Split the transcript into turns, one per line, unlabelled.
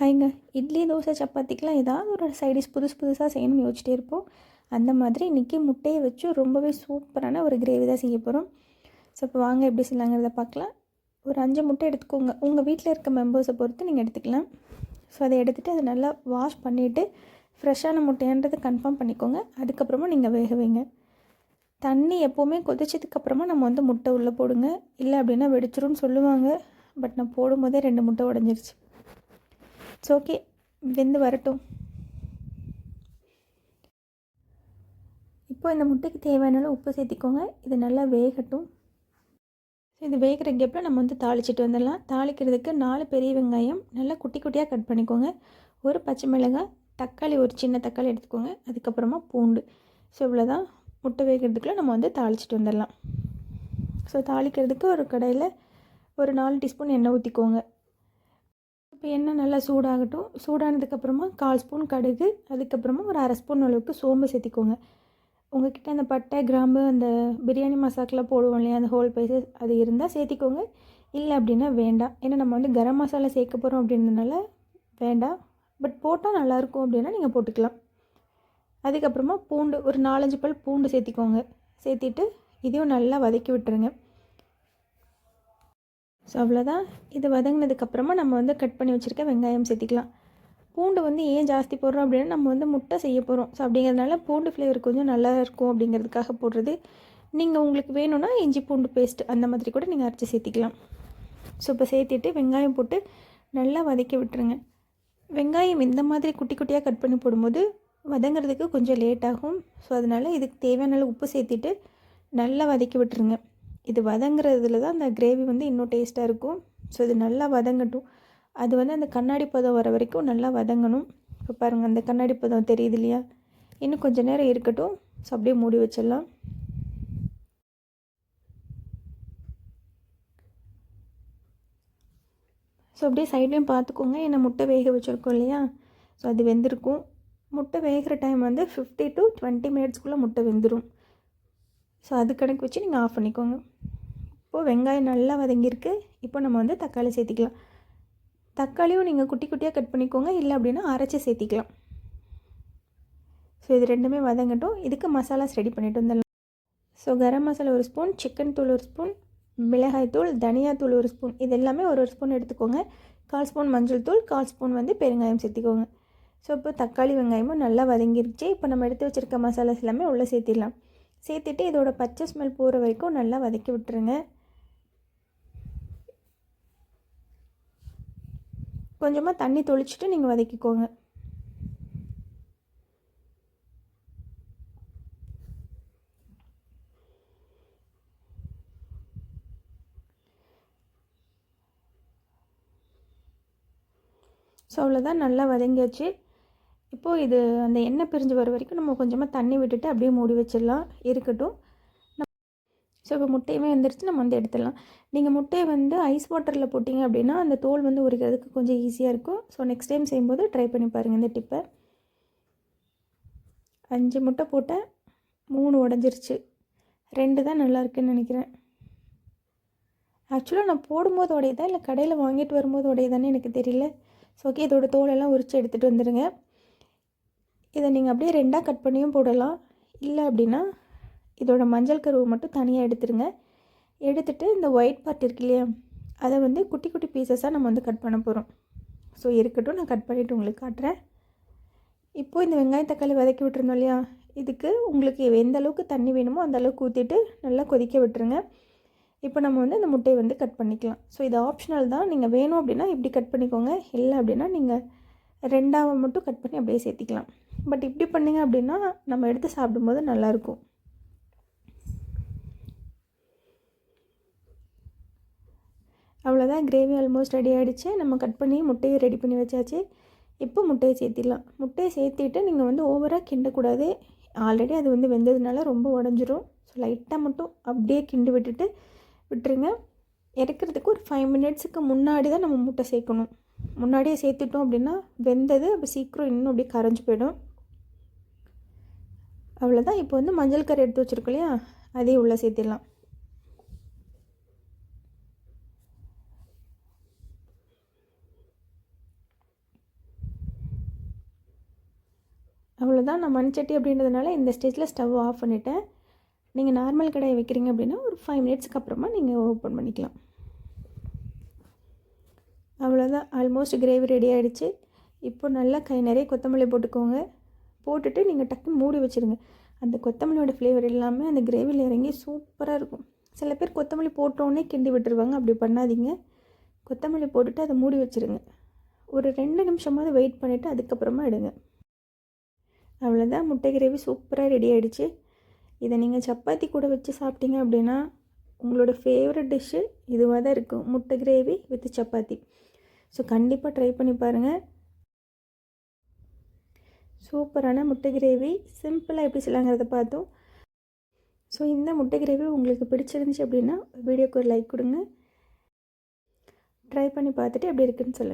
ஹைங்க இட்லி தோசை சப்பாத்திக்கெலாம் ஏதாவது ஒரு சைடிஷ் புதுசு புதுசாக செய்யணும்னு யோசிச்சிட்டே இருப்போம். அந்த மாதிரி இன்றைக்கி முட்டையை வச்சு ரொம்பவே சூப்பரான ஒரு கிரேவி தான் செய்ய போகிறோம் ஸோ இப்போ வாங்க எப்படி செய்யலாங்கிறத பார்க்கலாம். ஒரு அஞ்சு முட்டை எடுத்துக்கோங்க. உங்கள் வீட்டில் இருக்க மெம்பர்ஸை பொறுத்து நீங்கள் எடுத்துக்கலாம். ஸோ அதை எடுத்துகிட்டு அதை நல்லா வாஷ் பண்ணிவிட்டு ஃப்ரெஷ்ஷான முட்டையான்றது கன்ஃபார்ம் பண்ணிக்கோங்க. அதுக்கப்புறமா நீங்கள் வேக வைங்க. தண்ணி எப்போவுமே கொதிச்சதுக்கப்புறமா நம்ம வந்து முட்டை உள்ளே போடுங்க. இல்லை அப்படின்னா வெடிச்சிரும்னு சொல்லுவாங்க. பட் நான் போடும்போதே ரெண்டு முட்டை உடஞ்சிருச்சு. இட்ஸ் ஓகே வெந்து வரட்டும். இப்போ இந்த முட்டைக்கு தேவையான உப்பு சேர்த்திக்கோங்க. இது நல்லா வேகட்டும். இது வேகிற கேப்பில் நம்ம வந்து தாளிச்சிட்டு வந்துடலாம். தாளிக்கிறதுக்கு நாலு பெரிய வெங்காயம் நல்லா குட்டி குட்டியாக கட் பண்ணிக்கோங்க. ஒரு பச்சை மிளகாய் தக்காளி ஒரு சின்ன தக்காளி எடுத்துக்கோங்க. அதுக்கப்புறமா பூண்டு. ஸோ இவ்வளோதான் முட்டை வேகிறதுக்குள்ளே நம்ம வந்து தாளிச்சிட்டு வந்துடலாம். ஸோ தாளிக்கிறதுக்கு ஒரு கடையில் ஒரு நாலு டீஸ்பூன் எண்ணெய் ஊற்றிக்கோங்க இப்போ எண்ணெய் நல்லா சூடாகட்டும். சூடானதுக்கப்புறமா கால் ஸ்பூன் கடுகு அதுக்கப்புறமா ஒரு அரை ஸ்பூன் அளவுக்கு சோம்பு சேர்த்திக்கோங்க. உங்ககிட்ட அந்த பட்டை கிராம்பு அந்த பிரியாணி மசாக்கெலாம் போடுவோம் இல்லையா அந்த ஹோல் பைசஸ் அது இருந்தால் சேர்த்திக்கோங்க. இல்லை அப்படின்னா வேண்டாம். ஏன்னா நம்ம வந்து கரம் மசாலா சேர்க்க போகிறோம் அப்படின்றதுனால வேண்டாம். பட் போட்டால் நல்லாயிருக்கும் அப்படின்னா நீங்கள் போட்டுக்கலாம். அதுக்கப்புறமா பூண்டு ஒரு நாலஞ்சு பல் பூண்டு சேர்த்திக்கோங்க. சேர்த்திட்டு இதையும் நல்லா வதக்கி விட்டுருங்க. ஸோ அவ்வளோதான் இது வதங்கினதுக்கப்புறமா நம்ம வந்து கட் பண்ணி வச்சுருக்க வெங்காயம் சேர்த்திக்கலாம். பூண்டு வந்து ஏன் ஜாஸ்தி போடுறோம் அப்படின்னா நம்ம வந்து முட்டை செய்ய போகிறோம் ஸோ அப்படிங்கிறதுனால பூண்டு ஃப்ளேவர் கொஞ்சம் நல்லா இருக்கும் அப்படிங்கிறதுக்காக போடுறது. நீங்கள் உங்களுக்கு வேணும்னா இஞ்சி பூண்டு பேஸ்ட் அந்த மாதிரி கூட நீங்கள் அரைச்சி சேர்த்திக்கலாம். ஸோ இப்போ சேர்த்திட்டு வெங்காயம் போட்டு நல்லா வதக்கி விட்டுருங்க. வெங்காயம் இந்த மாதிரி குட்டி குட்டியாக கட் பண்ணி போடும்போது வதங்கிறதுக்கு கொஞ்சம் லேட் ஆகும். ஸோ அதனால் இதுக்கு தேவையான உப்பு சேர்த்திட்டு நல்லா வதக்கி விட்டுருங்க. இது வதங்குறதுல தான் அந்த கிரேவி வந்து இன்னும் டேஸ்ட்டாக இருக்கும். ஸோ இது நல்லா வதங்கட்டும். அது வந்து அந்த கண்ணாடி பதம் வர வரைக்கும் நல்லா வதங்கணும். இப்போ பாருங்கள் அந்த கண்ணாடி பதம் தெரியுது இல்லையா? இன்னும் கொஞ்சம் நேரம் இருக்கட்டும். ஸோ அப்படியே மூடி வச்சிடலாம். ஸோ அப்படியே சைட்லேயும் பார்த்துக்கோங்க. ஏன்னா முட்டை வேக வச்சுருக்கோம் இல்லையா? ஸோ அது வெந்திருக்கும். முட்டை வேகிற டைம் வந்து ஃபிஃப்டி டு டுவெண்ட்டி மினிட்ஸ்க்குள்ளே முட்டை வெந்துடும் ஸோ அது கணக்கு வச்சு நீங்கள் ஆஃப் பண்ணிக்கோங்க. இப்போது வெங்காயம் நல்லா வதங்கியிருக்கு. இப்போ நம்ம வந்து தக்காளி சேர்த்திக்கலாம். தக்காளியும் நீங்கள் குட்டி குட்டியாக கட் பண்ணிக்கோங்க. இல்லை அப்படின்னா அரைச்சி சேர்த்திக்கலாம். ஸோ இது ரெண்டுமே வதங்கட்டும். இதுக்கு மசாலாஸ் ரெடி பண்ணிட்டு வந்துடலாம். ஸோ கரம் மசாலா ஒரு ஸ்பூன் சிக்கன் தூள் ஒரு ஸ்பூன் மிளகாய் தூள் தனியா தூள் ஒரு ஸ்பூன் இது எல்லாமே ஒரு ஒரு ஸ்பூன் எடுத்துக்கோங்க. கால் ஸ்பூன் மஞ்சள் தூள் கால் ஸ்பூன் வந்து பெருங்காயம் சேர்த்திக்கோங்க. ஸோ இப்போ தக்காளி வெங்காயமும் நல்லா வதங்கிருச்சு. இப்போ நம்ம எடுத்து வச்சுருக்க மசாலாஸ் எல்லாமே உள்ளே சேர்த்திடலாம். சேர்த்துட்டு இதோட பச்சை ஸ்மெல் போகிற வரைக்கும் நல்லா வதக்கி விட்டுருங்க. கொஞ்சமாக தண்ணி தொளிச்சுட்டு நீங்கள் வதக்கிக்கோங்க. ஸோ அவ்வளோதான் நல்லா வதங்கியாச்சு. இப்போது இது அந்த எண்ணெய் பிரிஞ்சு வர வரைக்கும் நம்ம கொஞ்சமாக தண்ணி விட்டுட்டு அப்படியே மூடி வச்சிடலாம். இருக்கட்டும். ஸோ இப்போ முட்டையுமே வந்துருச்சு. நம்ம வந்து எடுத்துடலாம். நீங்கள் முட்டையை வந்து ஐஸ் வாட்டரில் போட்டிங்க அப்படின்னா அந்த தோல் வந்து உரிக்கிறதுக்கு கொஞ்சம் ஈஸியாக இருக்கும். ஸோ நெக்ஸ்ட் டைம் செய்யும்போது ட்ரை பண்ணி பாருங்கள் இந்த டிப்பை அஞ்சு முட்டை போட்டேன் மூணு உடஞ்சிருச்சு. ரெண்டு தான் நல்லா இருக்குன்னு நினைக்கிறேன். ஆக்சுவலாக நான் போடும்போது உடையதா? இல்லை கடையில் வாங்கிட்டு வரும்போது உடையதானே எனக்கு தெரியல. ஸோ ஓகே இதோட தோலெல்லாம் உரித்து எடுத்துகிட்டு வந்துடுங்க இதை நீங்கள் அப்படியே ரெண்டாக கட் பண்ணியும் போடலாம். இல்லை அப்படின்னா இதோட மஞ்சள் கருவை மட்டும் தனியாக எடுத்துருங்க. எடுத்துகிட்டு இந்த ஒயிட் பார்ட் இருக்கு இல்லையா அதை வந்து குட்டி குட்டி பீசஸாக நம்ம வந்து கட் பண்ண போகிறோம் ஸோ இருக்கட்டும் நான் கட் பண்ணிவிட்டு உங்களுக்கு காட்டுறேன். இப்போது இந்த வெங்காயம் தக்காளி வதக்கி விட்டுருந்தோம் இல்லையா இதுக்கு உங்களுக்கு எந்த அளவுக்கு தண்ணி வேணுமோ அந்த அளவுக்கு ஊற்றிட்டு நல்லா கொதிக்க விட்டுருங்க. இப்போ நம்ம வந்து இந்த முட்டையை வந்து கட் பண்ணிக்கலாம். ஸோ இது ஆப்ஷனல் தான். நீங்கள் வேணும் அப்படின்னா இப்படி கட் பண்ணிக்கோங்க. இல்லை அப்படின்னா நீங்கள் ரெண்டாவை மட்டும் கட் பண்ணி அப்படியே சேர்த்திக்கலாம். பட் இப்படி பண்ணிங்க அப்படின்னா நம்ம எடுத்து சாப்பிடும்போது நல்லாயிருக்கும். அவ்வளோதான். கிரேவி ஆல்மோஸ்ட் ரெடி ஆகிடுச்சு நம்ம கட் பண்ணி முட்டையை ரெடி பண்ணி வச்சாச்சு. இப்போ முட்டையை சேர்த்திடலாம். முட்டையை சேர்த்திட்டு நீங்கள் வந்து ஓவராக கிண்டக்கூடாது. ஆல்ரெடி அது வந்து வெந்ததுனால ரொம்ப உடஞ்சிரும். ஸோ லைட்டாக மட்டும் அப்படியே கிண்டு விட்டுட்டு விட்டுருங்க. இறக்கிறதுக்கு ஒரு ஃபைவ் மினிட்ஸுக்கு முன்னாடி தான் நம்ம முட்டை சேர்க்கணும். முன்னாடியே சேர்த்துட்டோம் அப்படின்னா வெந்தது அப்போ சீக்கிரம் இன்னும் அப்படியே கரைஞ்சி போயிடும். அவ்வளோதான் இப்போ வந்து மஞ்சள் கறி எடுத்து வச்சுருக்கோம் இல்லையா? அதையும் உள்ளே சேர்த்திடலாம். அவ்வளோதான் நான் மண்சட்டி அப்படின்றதுனால இந்த ஸ்டேஜில் ஸ்டவ் ஆஃப் பண்ணிவிட்டேன் நீங்கள் நார்மல் கடையை வைக்கிறீங்க அப்படின்னா ஒரு ஃபைவ் மினிட்ஸ்க்கு அப்புறமா நீங்கள் ஓப்பன் பண்ணிக்கலாம். அவ்வளோதான் ஆல்மோஸ்ட் கிரேவி ரெடி ஆகிடுச்சு இப்போ நல்லா கை நிறைய கொத்தமல்லி போட்டுக்கோங்க. போட்டுட்டு நீங்கள் டக்குன்னு மூடி வச்சுருங்க. அந்த கொத்தமல்லியோட ஃப்ளேவர் எல்லாமே அந்த கிரேவியில் இறங்கி சூப்பராக இருக்கும். சில பேர் கொத்தமல்லி போட்டோன்னே கிண்டி விட்டுருவாங்க. அப்படி பண்ணாதீங்க. கொத்தமல்லி போட்டுட்டு அதை மூடி வச்சுருங்க. ஒரு ரெண்டு நிமிஷமாவது வெயிட் பண்ணிவிட்டு அதுக்கப்புறமா எடுங்க. அவ்வளோதான் முட்டை கிரேவி சூப்பராக ரெடி ஆகிடுச்சு இதை நீங்கள் சப்பாத்தி கூட வச்சு சாப்பிட்டீங்க அப்படின்னா உங்களோட ஃபேவரட் டிஷ்ஷு இதுவாக தான் இருக்கும். முட்டை கிரேவி வித் சப்பாத்தி. ஸோ கண்டிப்பாக ட்ரை பண்ணி பாருங்கள் சூப்பரான முட்டை கிரேவி. சிம்பிளாக எப்படி செய்யலாங்கிறத பார்த்தோம். ஸோ இந்த முட்டை கிரேவி உங்களுக்கு பிடிச்சிருந்துச்சு அப்படின்னா வீடியோக்கு ஒரு லைக் கொடுங்க. ட்ரை பண்ணி பார்த்துட்டு எப்படி இருக்குன்னு சொல்லுங்கள்